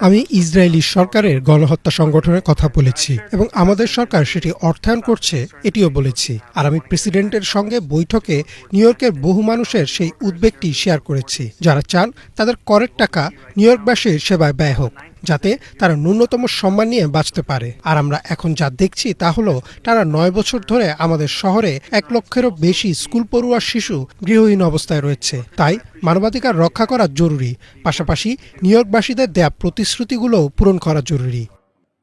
আমি ইসরায়েলি সরকারের গণহত্যা সংগঠনের কথা বলেছি এবং আমাদের সরকার সেটি অর্থায়ন করছে এটিও বলেছি। আর আমি প্রেসিডেন্টের সঙ্গে বৈঠকে নিউ ইয়র্কের বহু মানুষের সেই উদ্বেগটি শেয়ার করেছি। যারা চান তাদের করের টাকা নিউ ইয়র্কবাসীর সেবায় ব্যয় হোক। যাতে তারা ন্যূনতম সম্মান নিয়ে বাঁচতে পারে। আর আমরা এখন যা দেখছি তা হলো তারা নয় বছর ধরে আমাদের শহরে এক লক্ষেরও বেশি স্কুল পড়ুয়া শিশু গৃহহীন অবস্থায় রয়েছে। তাই মানবাধিকার রক্ষা করা জরুরি। পাশাপাশি নিউ ইয়র্কবাসীদের দেয়া প্রতিশ্রুতিগুলোও পূরণ করা জরুরি।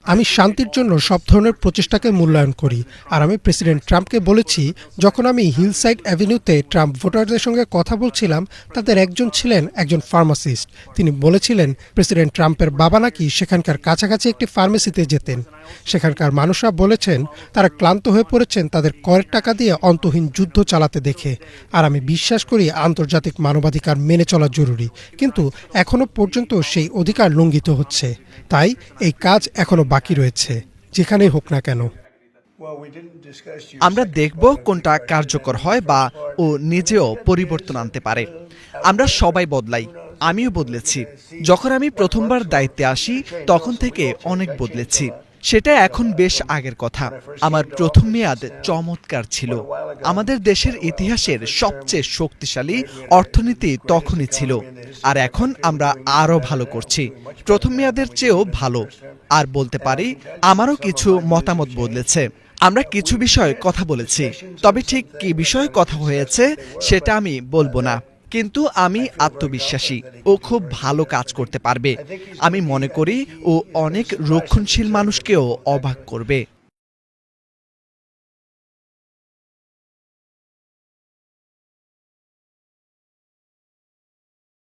আমি শান্তির জন্য সব ধরনের প্রচেষ্টাকে মূল্যায়ন করি। আর আমি প্রেসিডেন্ট ট্রাম্পকে বলেছি, যখন আমি হিলসাইড অ্যাভিনিউতে ট্রাম্প ভোটারদের সঙ্গে কথা বলছিলাম, তাদের একজন ছিলেন একজন ফার্মাসিস্ট। তিনি বলেছিলেন, প্রেসিডেন্ট ট্রাম্পের বাবা নাকি সেখানকার কাছাকাছি একটি ফার্মেসিতে যেতেন। সেখানকার মানুষরা বলেছেন, তারা ক্লান্ত হয়ে পড়েছেন তাদের করের টাকা দিয়ে অন্তহীন যুদ্ধ চালাতে দেখে। আর আমি বিশ্বাস করি, আন্তর্জাতিক মানবাধিকার মেনে চলা জরুরি। কিন্তু এখনও পর্যন্ত সেই অধিকার লঙ্ঘিত হচ্ছে। তাই এই কাজ এখনও বাকি রয়েছে, যেখানেই হোক না কেন। আমরা দেখব কোনটা কার্যকর হয় বা ও নিজেও পরিবর্তন আনতে পারে। আমরা সবাই বদলাই, আমিও বদলেছি। যখন আমি প্রথমবার দায়িত্বে আসি, তখন থেকে অনেক বদলেছি। সেটা এখন বেশ আগের কথা। আমার প্রথম মেয়াদ চমৎকার ছিল। আমাদের দেশের ইতিহাসের সবচেয়ে শক্তিশালী অর্থনীতি তখনই ছিল। আর এখন আমরা আরও ভালো করছি। প্রথম মেয়াদের চেয়েও ভালো। আর বলতে পারি, আমারও কিছু মতামত বদলেছে। আমরা কিছু বিষয়ে কথা বলেছি। তবে ঠিক কি বিষয়ে কথা হয়েছে, সেটা আমি বলব না। কিন্তু আমি আত্মবিশ্বাসী ও খুব ভালো কাজ করতে পারবে। আমি মনে করি ও অনেক রক্ষণশীল মানুষকেও অবাক করবে।